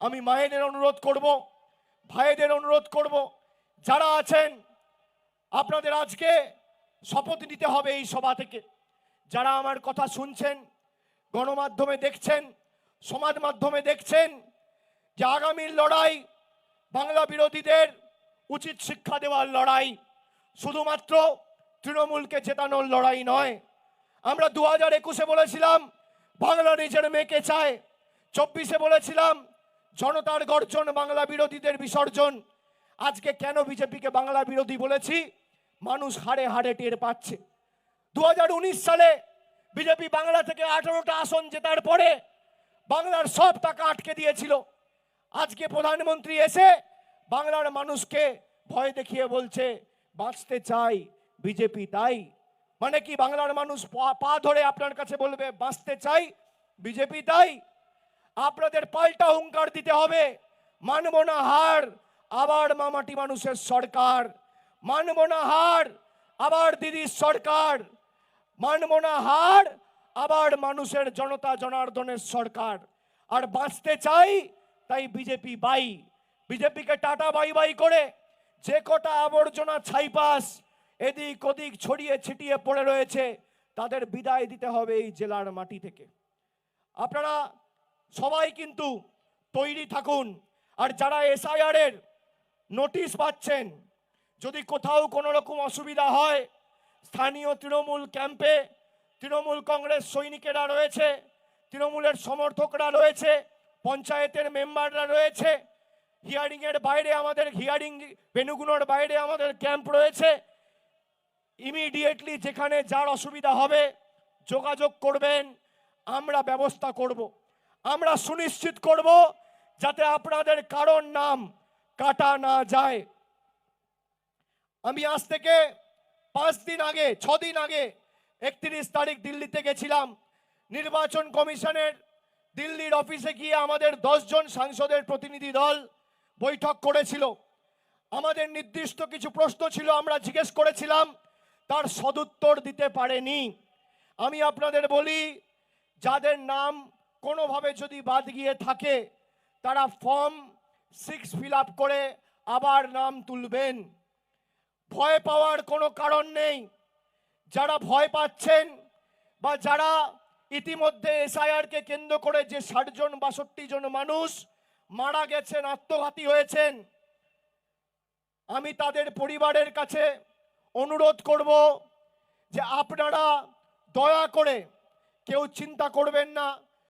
আমি মায়েদের অনুরোধ করব, ভাইদের অনুরোধ করব, যারা আছেন, আপনাদের আজকে শপথ নিতে হবে এই সভা থেকে। যারা আমার কথা শুনছেন, গণমাধ্যমে দেখছেন, সমাজ মাধ্যমে দেখছেন, যে আগামীর লড়াই বাংলা বিরোধীদের উচিত শিক্ষা দেওয়ার লড়াই, শুধুমাত্র তৃণমূলকে চেতানোর লড়াই নয়। আমরা দু হাজার একুশে বলেছিলাম, বাংলা নিজের মেয়েকে চায়। চব্বিশে বলেছিলাম জনতার গর্জন, বাংলা বিরোধীদের বিসর্জন। আজকে কেন বিজেপিকে বাংলা বিরোধী বলেছি? মানুষ হাড়ে হাড়ে টের পাচ্ছে। দু হাজার উনিশ সালে বিজেপি বাংলা থেকে আঠারোটা আসন জেতার পরে বাংলার সব টাকা আটকে দিয়েছিল। আজকে প্রধানমন্ত্রী এসে বাংলার মানুষকে ভয় দেখিয়ে বলছে, বাঁচতে চাই বিজেপি তাই। মানে কি, বাংলার মানুষ পা- পা ধরে আপনার কাছে বলবে, বাঁচতে চাই বিজেপি তাই? আপনাদের পাল্টা হুঙ্কার দিতে হবে। মানব না হার, আবার মামাটি মানুষের সরকার। মানব না হার, আবার দিদির সরকার। মানব না হার, আবার মানুষের জনতা জনার্দনের সরকার। আর বাঁচতে চাই, তাই বিজেপি বাই। বিজেপিকে টাটা বাই বাই করে যে কটা আবর্জনা ছাইপাস এদিক ওদিক ছড়িয়ে ছিটিয়ে পড়ে রয়েছে, তাদের বিদায় দিতে হবে এই জেলার মাটি থেকে। আপনারা সবাই কিন্তু তৈরি থাকুন। আর যারা এসআইআর এর নোটিশ পাচ্ছেন, যদি কোথাও কোনো রকম অসুবিধা হয়, স্থানীয় তৃণমূল ক্যাম্পে, তৃণমূল কংগ্রেস সৈনিকেরা রয়েছে, তৃণমূলের সমর্থকরা রয়েছে, পঞ্চায়েতের মেম্বাররা রয়েছে হিয়ারিং এর বাইরে আমাদের হিয়ারিং, বেনুগুনোর বাইরে আমাদের ক্যাম্প রয়েছে, ইমিডিয়েটলি যেখানে যার অসুবিধা হবে, যোগাযোগ করবেন, আমরা ব্যবস্থা করব। আমরা সুনিশ্চিত করব যাতে আপনাদের কারণ নাম কাটা না যায়। আমি আজ থেকে পাঁচ দিন আগে ছদিন আগে একত্রিশ তারিখ দিল্লিতে গেছিলাম। নির্বাচন কমিশনের দিল্লির অফিসে গিয়ে আমাদের জন সাংসদের প্রতিনিধি দল বৈঠক করেছিল। আমাদের নির্দিষ্ট কিছু প্রশ্ন ছিল, আমরা জিজ্ঞেস করেছিলাম, তার সদুত্তর দিতে পারেনি। আমি আপনাদের বলি, যাদের নাম কোনোভাবে যদি বাদ গিয়ে থাকে, তারা ফর্ম সিক্স ফিল করে আবার নাম তুলবেন। ভয় পাওয়ার কোনো কারণ নেই। যারা ভয় পাচ্ছেন বা যারা ইতিমধ্যে এসআইআরকে কেন্দ্র করে যে ষাট জন, বাষট্টি জন মানুষ মারা গেছেন, আত্মঘাতী হয়েছেন, আমি তাদের পরিবারের কাছে অনুরোধ করব যে আপনারা দয়া করে কেউ চিন্তা করবেন না।